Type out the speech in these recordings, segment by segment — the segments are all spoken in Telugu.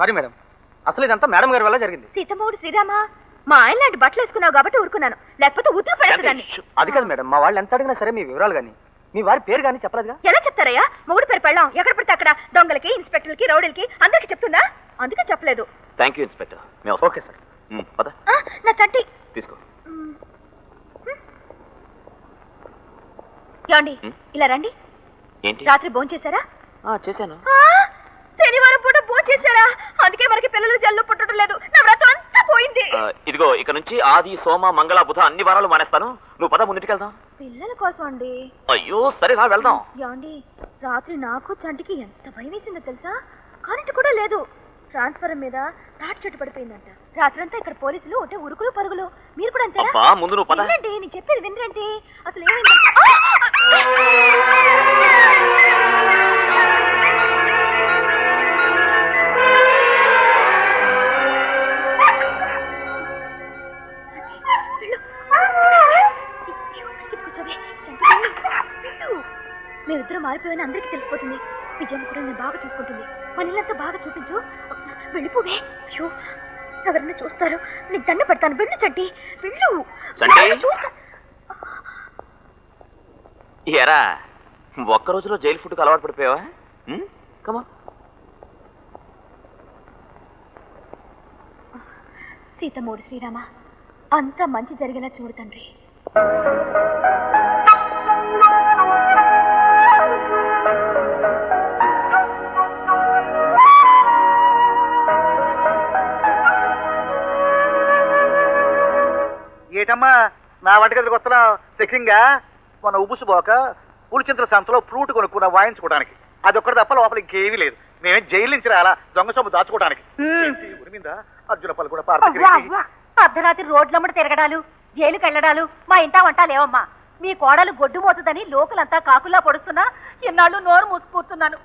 సారీ మేడం అసలు ఇదంతా మేడం గారి వల్ల జరిగింది. సీతమ్మగుడు శ్రీరామ మా ఆయన లాంటి బట్టలు వేసుకున్నావు కాబట్టి ఊరుకున్నాను. లేకపోతే ఉత్తు పడేదాన్ని అది కాదు మేడం మా వాళ్ళు ఎంత అడిగినా సరే మీ వివరాలు కానీ మీ వారి పేరు కానీ చెప్పలేదుగా ఎలా చెప్తారయ్యా? మొగుడు పేరు పెళ్ళాం. ఎక్కడ పడితే అక్కడ. దొంగలకి ఇన్స్పెక్టర్లకి రౌడీలకి అందరికి చెప్తుందా అందుకే చెప్పలేదు. Thank you inspector. Okay sir పద. నా చంటి తీసుకో. ఏమండి? ఉం? ఇలా రండి. ఏంటి? రాత్రి భోంచేశారా? ఆ, చేశాను. ఆ, శనివారం పూట భోంచేశారా? అందుకే మనకి పిల్లలు జల్లు పుట్టడం లేదు. నా వ్రతం అంతా పోయింది. ఇదిగో ఇక నుంచి ఆది సోమ మంగళ బుధ అన్ని వారాలు మానేస్తాను. నువ్వు పద ముందుకు వెళ్దాం పిల్లల కోసం అండి. అయ్యో సరే రా వెళ్దాం. ఏమండి రాత్రి నాకు చంటికి ఎంత భయం వేసిందో తెలుసా? కరెంటు కూడా లేదు. ట్రాన్స్ఫర్ మీద తాటి చెట్టు పడిపోయిందంట. రాత్రంతా ఇక్కడ పోలీసులు ఒకటే ఉరుకులు పరుగులు. మీరు కూడా అబ్బా ముందు నువ్వు పద. వినండి నేను చెప్పేది వినరండి అసలు ఏమైంది? మేమిద్దరం మారిపోయిన అందరికీ తెలిసిపోతుంది. విజయన్ కూడా నేను బాగా చూసుకుంటుంది. మన ఇల్లంతా బాగా చూపించు. వెళ్ళిపోవే. అయ్యో ఎవరన్నా చూస్తారు. నీకు దండ పెడతాను. వెళ్ళు చంటి. వెళ్ళు. ఎరా ఒక్క రోజులో జైలు ఫుడ్కి అలవాటు పడిపోయావా? కమా సీతమూడు శ్రీరామ అంతా మంచి జరిగేలా చూడు తండ్రి. ఏటమ్మా? నా వంటగదికి వస్తున్నావు? చెక్కింగా మన ఉబుసుపోక పులిచింతల సంతలో ఫ్రూట్ కొనుక్కున్న వాయించుకోవడానికి. అది ఒక్కటి తప్ప లోపల ఇంకేమీ లేదు. మేమే జైలు నుంచి రాలా? దొంగ సొమ్ము దాచుకోవడానికి. ఉరిమిందా? అర్జున పలు కూడా పార్టీ అర్ధరాత్రి రోడ్లమ్మడి తిరగడాలు జైలుకి వెళ్ళడాలు మా ఇంట వంట లేవమ్మా మీ కోడలు గొడ్డు మోతుందని లోకలంతా కాకులా పొడుస్తున్నా ఇన్నాళ్ళు నోరు మూసుకూర్చున్నాను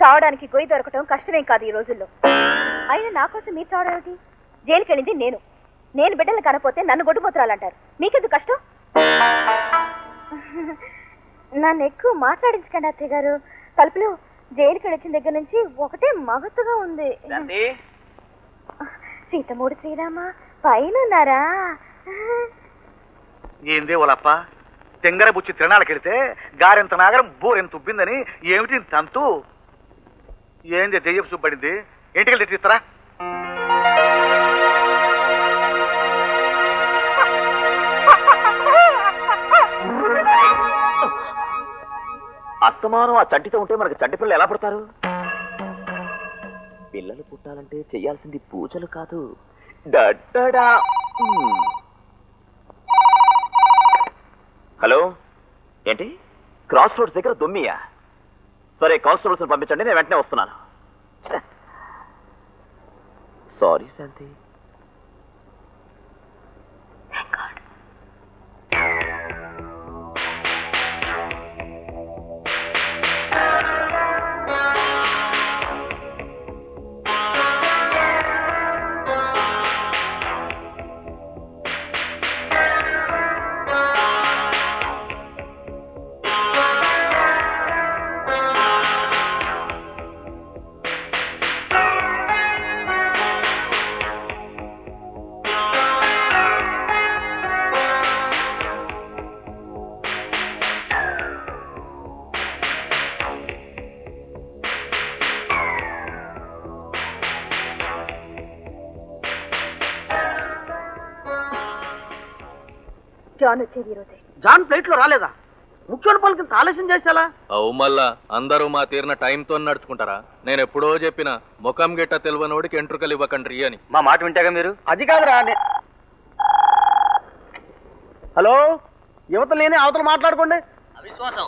చావడానికి గొయ్యి దొరకటం కష్టమేం కాదు ఈ రోజుల్లో. అయినా నా కోసం మీరు చావడం ఏమిటి? జైలుకి వెళ్ళింది నేను. నేను బిడ్డలు కనపోతే నన్ను గొడ్డుమోతురాలంటారు మీకెందుకు కష్టం? నన్ను ఎక్కువ మాట్లాడించకండి అత్తయ్య గారు. కలుపులు జైలుకి వచ్చిన దగ్గర నుంచి ఒకటే మగతుగా ఉంది. సీతమూడు శ్రీరామ పైన ఉన్నారా? ఏందే వాళ్ళప్ప తెంగర బుచ్చి తిరణాలకు వెళితే గారెంత నాగరం బోరెంత ఉబ్బిందని ఏమిటి తంతు? ఏంది దెయ్యపు చూపడింది ఏంటికి తెచ్చిస్తారా? అస్తమానం ఆ చంటితో ఉంటే మనకి చంటి పిల్లలు ఎలా పుడతారు? పిల్లలు పుట్టాలంటే చేయాల్సింది పూజలు కాదు. డడ్డడా. హలో? ఏంటి? క్రాస్ రోడ్స్ దగ్గర దొమ్మియా? సరే కానిస్టేబుల్స్ పంపించండి నేను వెంటనే వస్తున్నాను. సారీ శాంతి. జాన్ వచ్చేది ఈరోజే జాన్ ఫ్లైట్లో రాలేదా? ముఖ్యమైన పనులకి ఆలస్యం చేసేలా? అవు మళ్ళా అందరూ మా తీరిన టైంతో నడుచుకుంటారా? నేను ఎప్పుడో చెప్పిన ముఖం గిట్ట తెలియనోడికి ఎంట్రుకలు ఇవ్వకండ్రి అని. మా మాట వింటాగా మీరు? అది కాదురా హలో? యువత లేని అవతల మాట్లాడుకోండి. అవిశ్వాసం.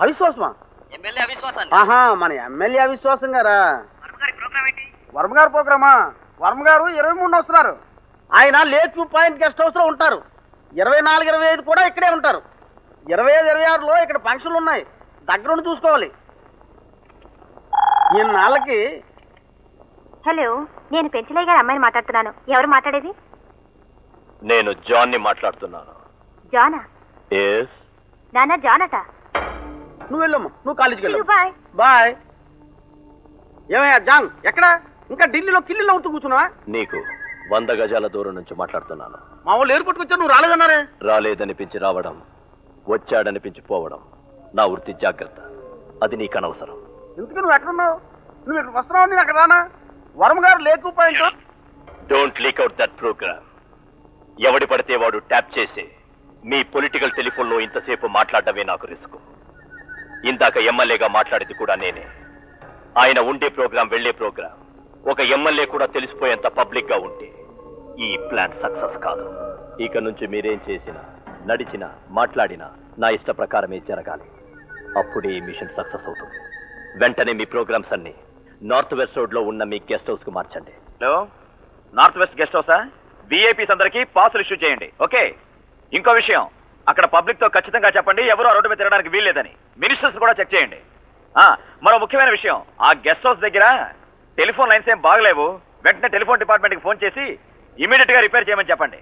అవిశ్వాసమా? ఎమ్మెల్యే అవిశ్వాసాన్ని. ఆహా మన ఎమ్మెల్యే అవిశ్వాసం గారా? వర్మ గారు ప్రోగ్రామా వర్మ గారు ఇరవై మూడు వస్తున్నారు. ఆయన వ్యూ పాయింట్ గెస్ట్ హౌస్లో ఉంటారు. ఇరవై నాలుగు ఇరవై ఐదు కూడా ఇక్కడే ఉంటారు. ఇరవై ఐదు ఇరవై ఆరులో ఇక్కడ ఫంక్షన్లు ఉన్నాయి. దగ్గరుండి చూసుకోవాలి. ఇన్నాళ్ళకి హలో నేను పెంచలయ్య గారి అమ్మాయిని మాట్లాడుతున్నాను. ఎవరు మాట్లాడేది? నేను జాన్ని మాట్లాడుతున్నాను. జానా? ఎస్ నాన్న జానట. నువ్వు వెళ్ళమ్మా నువ్వు కాలేజీకి వెళ్ళు బాయ్. బాయ్. ఏమయ్యా జాన్ ఎక్కడ? ఇంకా ఢిల్లీలో కిల్లీలో అవుతూ కూర్చున్నావా? నీకు వంద గజాల దూరం నుంచి మాట్లాడుతున్నాను. మా వాళ్ళు ఎయిర్పోర్ట్కి వచ్చా నువ్వు రాలేదన్నారే? రాలేదనిపించి రావడం వచ్చాడనిపించి పోవడం నా వృత్తి జాగ్రత్త. అది నీకు అనవసరం. ఎందుకు నువ్వు ఎక్కడున్నావు? నువ్వు ఇక్కడ వస్తున్నావు? నేను అక్కడ రానా? వరమ గారు లేకపోయింటో don't leak out that program ఎవడి పడితే వాడు ట్యాప్ చేసి. మీ పొలిటికల్ టెలిఫోన్లో ఇంతసేపు మాట్లాడటమే నాకు రిస్క్. ఇందాక ఎమ్మెల్యేగా మాట్లాడేది కూడా నేనే. ఆయన ఉండే ప్రోగ్రాం వెళ్ళే ప్రోగ్రాం. ఒక ఎమ్మెల్యే కూడా తెలిసిపోయేంత పబ్లిక్గా ఉంటే ఈ ప్లాన్ సక్సెస్ కాదు. ఇక నుంచి మీరేం చేసినా నడిచినా మాట్లాడినా నా ఇష్ట ప్రకారమే జరగాలి. అప్పుడే ఈ మిషన్ సక్సెస్ అవుతుంది. వెంటనే మీ ప్రోగ్రామ్స్ అన్ని నార్త్ వెస్ట్ రోడ్లో ఉన్న మీ గెస్ట్ హౌస్కు మార్చండి. హలో? నార్త్ వెస్ట్ గెస్ట్ హౌసా? విఐపీస్ అందరికి పాసులు ఇష్యూ చేయండి. ఓకే. ఇంకో విషయం. అక్కడ పబ్లిక్తో ఖచ్చితంగా చెప్పండి ఎవరు ఆ రోడ్డు మీద తిరగడానికి వీల్లేదని. మినిస్టర్స్ కూడా చెక్ చేయండి. ఆ, మరో ముఖ్యమైన విషయం. ఆ గెస్ట్ హౌస్ దగ్గర టెలిఫోన్ లైన్స్ ఏం బాగలేవు. వెంటనే టెలిఫోన్ డిపార్ట్మెంట్కి ఫోన్ చేసి ఇమీడియట్గా రిపేర్ చేయమని చెప్పండి.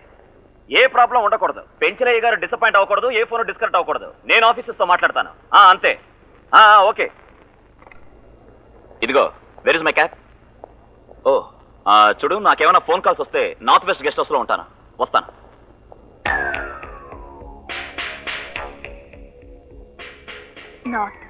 ఏ ప్రాబ్లం ఉండకూడదు. పెంచలయ్య గారు డిసప్పాయింట్ అవ్వకూడదు ఏ ఫోన్ డిస్కనెక్ట్ అవ్వకూడదు. నేను ఆఫీసర్స్తో తో మాట్లాడతాను అంతే. ఆ, ఓకే. ఇదిగో వెర్ ఇస్ మై క్యాప్ ఓ చూడు నాకేమైనా ఫోన్ కాల్స్ వస్తే నార్త్ వెస్ట్ గెస్ట్ హౌస్లో ఉంటాను. వస్తాను. నార్త్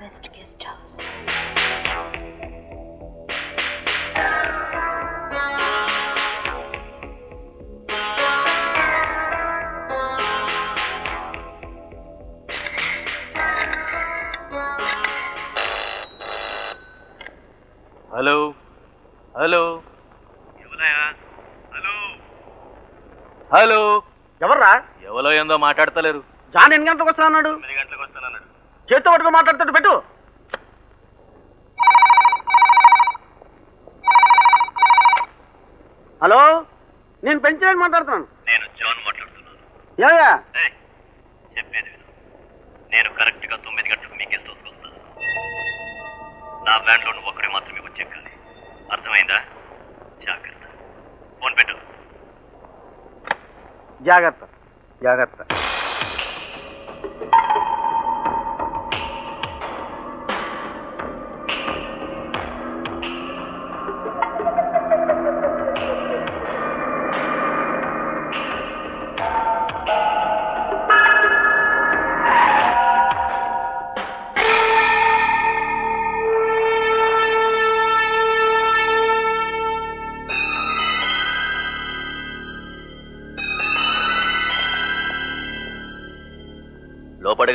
ఎవర్రా? ఎవరో ఏందో మాట్లాడతలేరు. జాన్ ఎన్ని గంటలకు వస్తా అన్నాడు? చేతితో పట్టుకుని మాట్లాడుతాడు పెట్టు. హలో? నేను పెంచలేని మాట్లాడుతున్నాను. నేను జాన్ మాట్లాడుతున్నాను. ఏమయ్యా? చెప్పేది విను. నేను కరెక్ట్గా తొమ్మిది గంటలకు మీ గెస్ట్ హౌస్కి వస్తాను నా వ్యాన్లో నువ్వు ఒక్కడే మాత్రమే వచ్చెక్కాలి అర్థమైందా? జాగ్రత్త. ఫోన్ పెట్టు. జాగ్రత్త. జాగ్రత్త.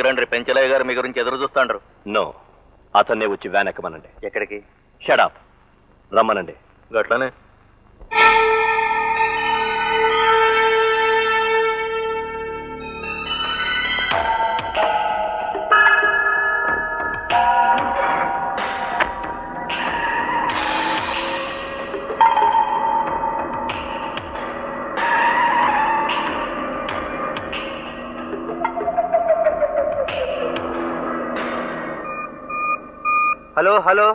లోపలికి రండి పెంచలయ్య గారు మీ గురించి ఎదురు చూస్తాండ్రు. నో అతన్నే వచ్చి వ్యాన్ ఎక్కమనండి. ఎక్కడికి? షడాప్ రమ్మనండి. గట్లనే. Hello hello.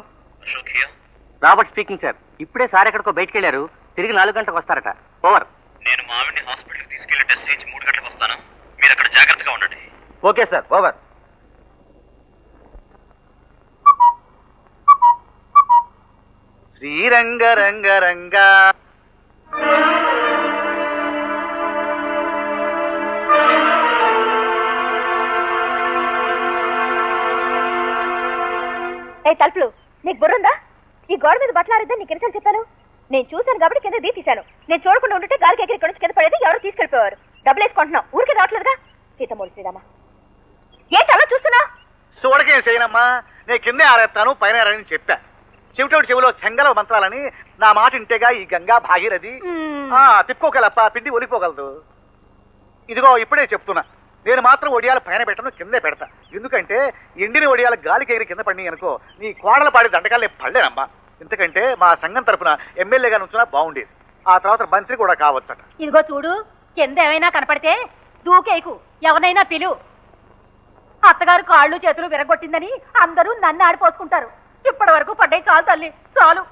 Robert speaking sir. ఇప్పుడే సార్ ఎక్కడికో బయటికి వెళ్ళారు తిరిగి నాలుగు గంటలకు వస్తారట. ఓవర్. నేను మా ఆవిడ్ని హాస్పిటల్కి తీసుకెళ్ళి టెస్ట్ చేయించి మూడు గంటలకు వస్తాను? మీరు అక్కడ జాగ్రత్తగా ఉండండి. Okay sir. ఓవర్. శ్రీరంగ రంగ రంగ. ఏ తలుపులు. నీకు బుర్రుందా? ఈ గోడ మీద బట్టలు ఆరిద్దని నీకు ఎన్నిసార్లు చెప్పాను? నేను చూశాను కాబట్టి కింద దీ తీశాను నేను చూడకుండా ఉంటే గాలికి ఎగిరి నుంచి కింద పడేది ఎవరు తీసుకెళ్ళిపోయారు. డబ్బులు వేసుకుంటున్నావు. ఊరికే రావట్లేదుగా? సీతమూలి శ్రీరామ. ఏంటి అలా చూస్తున్నా చూడకేం చేయనమ్మా? నేను కిందే ఆరేస్తాను పైన ఆరని చెప్పా. చెవిటోడి చెవిలో చెంగల మంత్రాలని నా మాట ఇంటేగా ఈ గంగా భాగీరథి. తిప్పుకోగలప్ప పిండి ఒలిపోగలదు. ఇదిగో ఇప్పుడే చెప్తున్నా. నేను మాత్రం ఒడియాలు పైన పెట్టను కిందే పెడతా. ఎందుకంటే ఎండిన ఒడియాలు గాలికి ఎగిరి కింద పడి అనుకో నీ కోడలు పాడే దండకాలు నేను పడలేనమ్మా. ఎందుకంటే మా సంఘం తరపున ఎమ్మెల్యేగా నుంచున్నా బాగుండేది. ఆ తర్వాత మంత్రి కూడా కావచ్చట. ఇదిగో చూడు కింద ఏమైనా కనపడితే దూకేకు ఎవరైనా పిలు. అత్తగారు కాళ్ళు చేతులు విరగొట్టిందని అందరూ నన్ను ఆడిపోసుకుంటారు. ఇప్పటి వరకు పడ్డాయి చాలు తల్లి చాలు.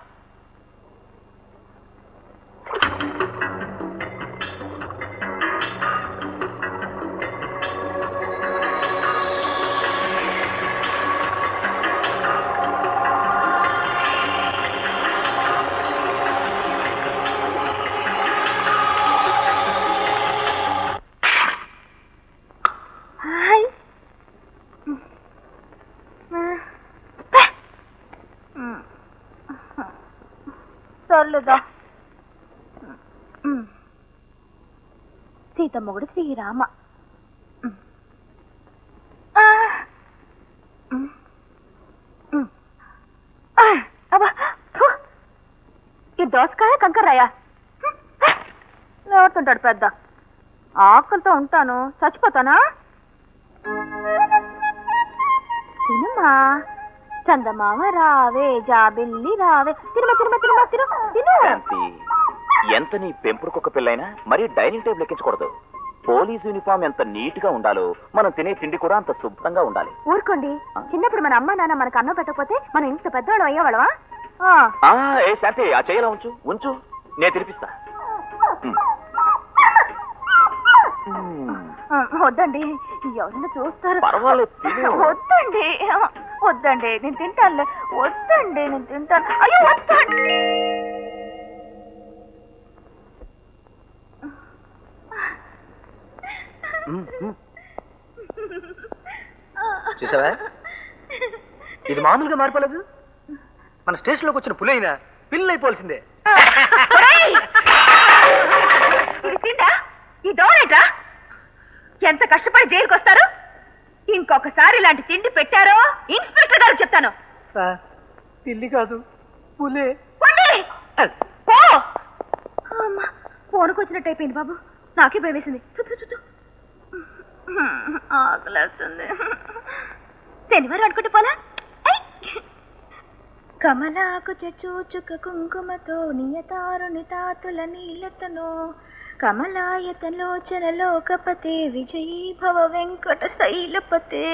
సర్లేదా సీతమ్మగుడు శ్రీరామ ఉమ్. ఆ. ఉమ్. ఉమ్. ఆ, అబ్బా, ఫు. ఈ దోసకాయ కంకర్రాయా లేవుతుంటాడు పెద్ద ఆకలితో ఉంటాను చచ్చిపోతానా తినమ్మా చందమామ రావే జాబిల్లి రావే. తిరుమ తిరుమ తిరుమ తిరు తిను శాంతి ఎంత నీ పెంపుడు కుక్క పిల్లైనా మరీ డైనింగ్ టేబుల్ ఎక్కించకూడదు. పోలీస్ యూనిఫామ్ ఎంత నీట్గా ఉండాలో మనం తినే తిండి కూడా అంత శుభ్రంగా ఉండాలి. ఊరుకోండి. చిన్నప్పుడు మన అమ్మ నాన్న మనకు అన్నం పెట్టకపోతే మనం ఇంత పెద్దవాళ్ళం అయ్యేవాళ్ళవా ఏ శాంతి ఆ చేయలా ఉంచు? ఉంచు. నేను తినిపిస్తా. వద్దండి. ఎవరైనా చూస్తారు. పర్వాలేదు. వద్దండి. వద్దండి నేను తింటానులే. వద్దండి నేను తింటాను. అయ్యో వద్దండి! చూసావా? ఇది మామూలుగా మారిపోలేదు. మన స్టేషన్లోకి వచ్చిన పులి అయినా పిల్లి అయిపోవాల్సిందే. ఈ దోరేటా ఎంత కష్టపడి జైలుకి వస్తారు ఇంకొకసారి ఇలాంటి తిండి పెట్టారో? ఇన్స్పెక్టర్ గారు చెప్తాను. సార్ పిల్లి కాదు పులే. పండి పో! అమ్మా ఫోన్కి వచ్చినట్టు అయిపోయింది బాబు. నాకే భయం వేసింది. చు. ఆకలేస్తుంది. శనివారం అనుకుంటే పోలా? ఐ! కమలాకు చూచుక కుంకుమతో నియతారుని తాతుల నీలతను కమలాయతలోచన లోకపతే విజయీ భవ వెంకట శైలపతే